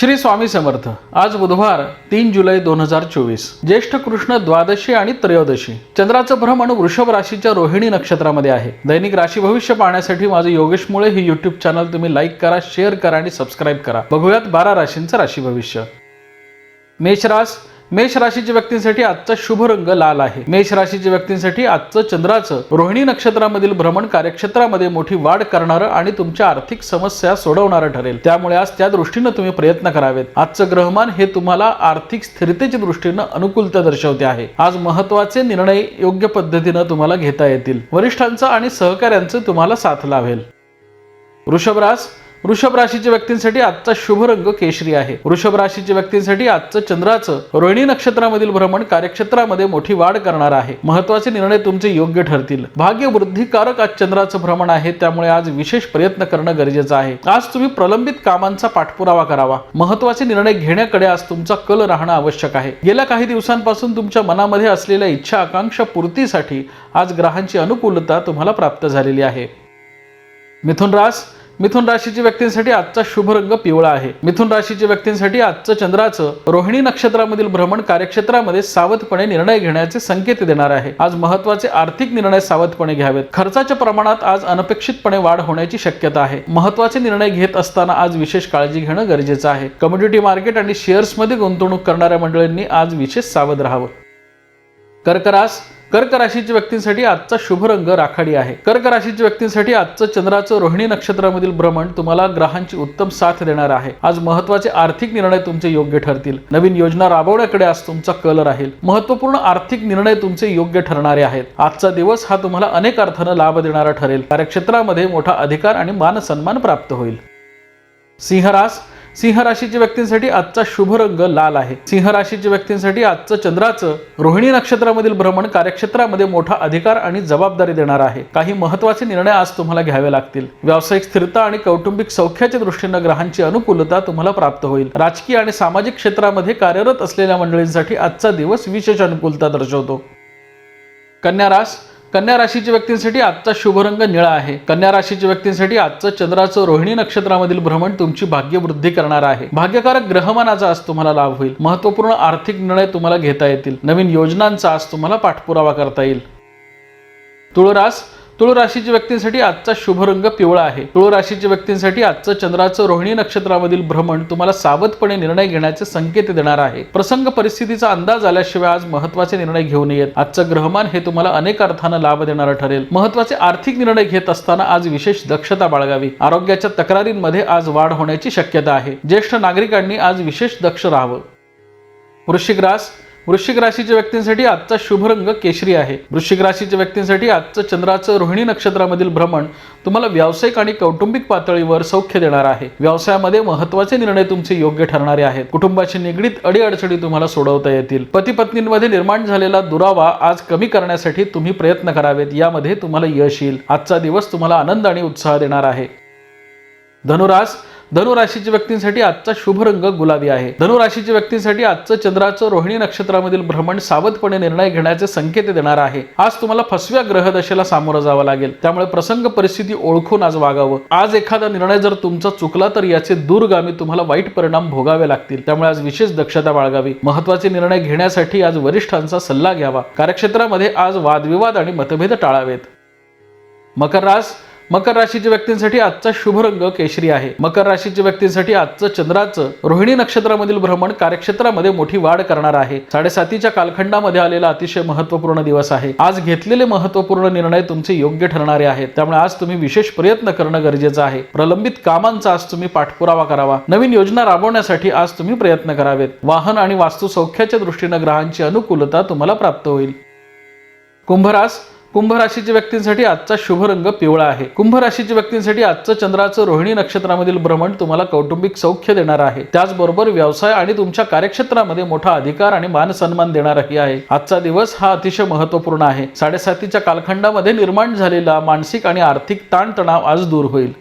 श्री स्वामी समर्थ. आज बुधवार तीन जुलै दोन हजार चोवीस. ज्येष्ठ कृष्ण द्वादशी आणि त्रयोदशी. चंद्राचं भ्रमण वृषभ राशीच्या रोहिणी नक्षत्रामध्ये आहे. दैनिक राशी भविष्य पाहण्यासाठी माझं योगेश मुळे हे युट्यूब चॅनल तुम्ही लाईक करा शेअर करा आणि सबस्क्राईब करा. बघूयात बारा राशींचं राशी भविष्य. मेषरास मेष राशीच्या व्यक्तींसाठी आजचा शुभ रंग लाल आहे. मेष राशीच्या व्यक्तींसाठी आजचं चंद्राचं रोहिणी नक्षत्रामधील भ्रमण कार्यक्षेत्रामध्ये मोठी वाढ करणारं आणि तुमच्या आर्थिक समस्या सोडवणारं ठरेल. त्यामुळे आज त्या दृष्टीनं तुम्ही प्रयत्न करावेत. आजचं ग्रहमान हे तुम्हाला आर्थिक स्थिरतेच्या दृष्टीनं अनुकूलता दर्शवते आहे. आज महत्त्वाचे निर्णय योग्य पद्धतीनं तुम्हाला घेता येतील. वरिष्ठांचं आणि सहकाऱ्यांचं तुम्हाला साथ लाभेल. वृषभरास वृषभ राशीच्या व्यक्तींसाठी आजचा शुभ रंग केशरी आहे. वृषभ राशीच्या व्यक्तींसाठी आजचं चंद्राचं रोहिणी नक्षत्रामधील भ्रमण कार्यक्षेत्रामध्ये मोठी वाढ करणार आहे. महत्त्वाचे निर्णय तुमचे योग्य ठरतील. भाग्य वृद्धिकारक आज चंद्राचं भ्रमण आहे त्यामुळे आज विशेष प्रयत्न करणं गरजेचं आहे. आज तुम्ही प्रलंबित कामांचा पाठपुरावा करावा. महत्त्वाचे निर्णय घेण्याकडे आज तुमचा कल राहणं आवश्यक आहे. गेल्या काही दिवसांपासून तुमच्या मनामध्ये असलेल्या इच्छा आकांक्षा पूर्तीसाठी आज ग्रहांची अनुकूलता तुम्हाला प्राप्त झालेली आहे. मिथुन रास मिथुन राशीच्या व्यक्तींसाठी आजचा शुभ रंग पिवळा आहे. मिथुन राशीच्या व्यक्तींसाठी आजचं चंद्राचं रोहिणी नक्षत्रामधील भ्रमण कार्यक्षेत्रामध्ये सावधपणे निर्णय घेण्याचे संकेत देणार आहे. आज महत्त्वाचे आर्थिक निर्णय सावधपणे घ्यावेत. खर्चाच्या प्रमाणात आज अनपेक्षितपणे वाढ होण्याची शक्यता आहे. महत्त्वाचे निर्णय घेत असताना आज विशेष काळजी घेणं गरजेचं आहे. कम्युनिटी मार्केट आणि शेअर्समध्ये गुंतवणूक करणाऱ्या मंडळींनी आज विशेष सावध राहावं. कर्करास कर्क राशीच्या व्यक्तींसाठी आजचा शुभ रंग राखाडी आहे. कर्क राशीच्या व्यक्तींसाठी आजचं चंद्राचं रोहिणी नक्षत्रामधील भ्रमण तुम्हाला ग्रहांची उत्तम साथ देणार आहे. आज महत्त्वाचे आर्थिक निर्णय तुमचे योग्य ठरतील. नवीन योजना राबवण्याकडे आज तुमचा कल राहील. महत्त्वपूर्ण आर्थिक निर्णय तुमचे योग्य ठरणारे आहेत. आजचा दिवस हा तुम्हाला अनेक अर्थानं लाभ देणारा ठरेल. कार्यक्षेत्रामध्ये मोठा अधिकार आणि मान सन्मान प्राप्त होईल. सिंहरास सिंह राशीच्या व्यक्तींसाठी आजचा शुभ रंग लाल आहे. सिंह राशीच्या व्यक्तींसाठी आजचं चंद्राचं रोहिणी नक्षत्रामधील भ्रमण कार्यक्षेत्रामध्ये मोठा अधिकार आणि जबाबदारी देणार आहे. काही महत्त्वाचे निर्णय आज तुम्हाला घ्यावे लागतील. व्यावसायिक स्थिरता आणि कौटुंबिक सौख्याच्या दृष्टीनं ग्रहांची अनुकूलता तुम्हाला प्राप्त होईल. राजकीय आणि सामाजिक क्षेत्रामध्ये कार्यरत असलेल्या मंडळींसाठी आजचा दिवस विशेष अनुकूलता दर्शवतो. कन्या रास कन्या राशीच्या व्यक्तींसाठी आजचा शुभ रंग निळा आहे. कन्या राशीच्या व्यक्तींसाठी आजचं चंद्राचं रोहिणी नक्षत्रामधील भ्रमण तुमची भाग्यवृद्धी करणार आहे. भाग्यकारक ग्रहमानाचा आज तुम्हाला लाभ होईल. महत्त्वपूर्ण आर्थिक निर्णय तुम्हाला घेता येतील. नवीन योजनांचा आज तुम्हाला पाठपुरावा करता येईल. तुळरास तुळ राशीच्या व्यक्तींसाठी आजचा शुभ रंग पिवळा आहे. तुळ राशीच्या व्यक्तींसाठी आजचं चंद्राचं रोहिणी नक्षत्रामधील भ्रमण तुम्हाला सावधपणे निर्णय घेण्याचे संकेत देणार आहे. प्रसंग परिस्थितीचा अंदाज आल्याशिवाय आज महत्त्वाचे निर्णय घेऊ नयेत. आजचं ग्रहमान हे तुम्हाला अनेक अर्थानं लाभ देणारं ठरेल. महत्त्वाचे आर्थिक निर्णय घेत असताना आज विशेष दक्षता बाळगावी. आरोग्याच्या तक्रारींमध्ये आज वाढ होण्याची शक्यता आहे. ज्येष्ठ नागरिकांनी आज विशेष दक्ष राहावं. वृश्चिक रास वृश्चिक राशीच्या व्यक्तींसाठी आजचा शुभ रंग केशरी आहे. वृश्चिक राशीच्या व्यक्तींसाठी आजचं चंद्राचं रोहिणी नक्षत्रामधील भ्रमण तुम्हाला व्यावसायिक आणि कौटुंबिक पातळीवर सौख्य देणार आहे. व्यवसायामध्ये महत्त्वाचे निर्णय तुमचे योग्य ठरणारे आहेत. कुटुंबाशी निगडीत अडीअडचणी तुम्हाला सोडवता येतील. पती पत्नींमध्ये निर्माण झालेला दुरावा आज कमी करण्यासाठी तुम्ही प्रयत्न करावेत यामध्ये तुम्हाला यश येईल. आजचा दिवस तुम्हाला आनंद आणि उत्साह देणार आहे. धनुरास धनुराशीच्या व्यक्तींसाठी आजचा शुभ रंग गुलाबी आहे. धनुराशीच्या व्यक्तींसाठी आजचं चंद्राचं रोहिणी नक्षत्रामधील भ्रमण सावधपणे निर्णय घेण्याचे संकेत देणार आहे. आज तुम्हाला फसव्या ग्रहदशेला सामोरं जावं लागेल. त्यामुळे प्रसंग परिस्थिती ओळखून आज वागावं. आज एखादा निर्णय जर तुमचा चुकला तर याचे दूरगामी तुम्हाला वाईट परिणाम भोगावे लागतील. त्यामुळे आज विशेष दक्षता बाळगावी. महत्त्वाचे निर्णय घेण्यासाठी आज वरिष्ठांचा सल्ला घ्यावा. कार्यक्षेत्रामध्ये आज वादविवाद आणि मतभेद टाळावेत. मकर रास मकर राशीच्या व्यक्तींसाठी आजचा शुभ रंग केशरी आहे. मकर राशीच्या व्यक्तींसाठी आजचं चंद्राचं रोहिणी नक्षत्रामधील भ्रमण कार्यक्षेत्रामध्ये मोठी वाढ करणार आहे. साडेसातीच्या कालखंडामध्ये आलेला अतिशय महत्त्वपूर्ण दिवस आहे. आज घेतलेले महत्त्वपूर्ण निर्णय तुमचे योग्य ठरणारे आहेत. त्यामुळे आज तुम्ही विशेष प्रयत्न करणं गरजेचं आहे. प्रलंबित कामांचा आज तुम्ही पाठपुरावा करावा. नवीन योजना राबवण्यासाठी आज तुम्ही प्रयत्न करावेत. वाहन आणि वास्तू सौख्याच्या दृष्टीनं ग्रहांची अनुकूलता तुम्हाला प्राप्त होईल. कुंभरास कुंभ राशीच्या व्यक्तींसाठी आजचा शुभ रंग पिवळा आहे. कुंभ राशीच्या व्यक्तींसाठी आजचं चंद्राचं रोहिणी नक्षत्रामधील भ्रमण तुम्हाला कौटुंबिक सौख्य देणार आहे. त्याचबरोबर व्यवसाय आणि तुमच्या कार्यक्षेत्रामध्ये मोठा अधिकार आणि मान सन्मान देणारही आहे. आजचा दिवस हा अतिशय महत्त्वपूर्ण आहे. साडेसातीच्या कालखंडामध्ये निर्माण झालेला मानसिक आणि आर्थिक ताणतणाव आज दूर होईल.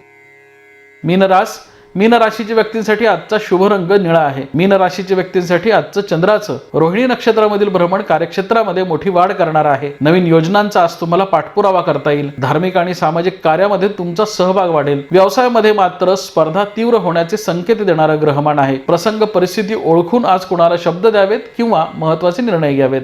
मीनरास मीन राशीच्या व्यक्तींसाठी आजचा शुभ रंग निळा आहे. मीन राशीच्या व्यक्तींसाठी आजचं चंद्राचं रोहिणी नक्षत्रामधील भ्रमण कार्यक्षेत्रामध्ये मोठी वाढ करणार आहे. नवीन योजनांचा आज तुम्हाला पाठपुरावा करता येईल. धार्मिक आणि सामाजिक कार्यामध्ये तुमचा सहभाग वाढेल. व्यवसायामध्ये मात्र स्पर्धा तीव्र होण्याचे संकेत देणारं ग्रहमान आहे. प्रसंग परिस्थिती ओळखून आज कुणाला शब्द द्यावेत किंवा महत्त्वाचे निर्णय घ्यावेत?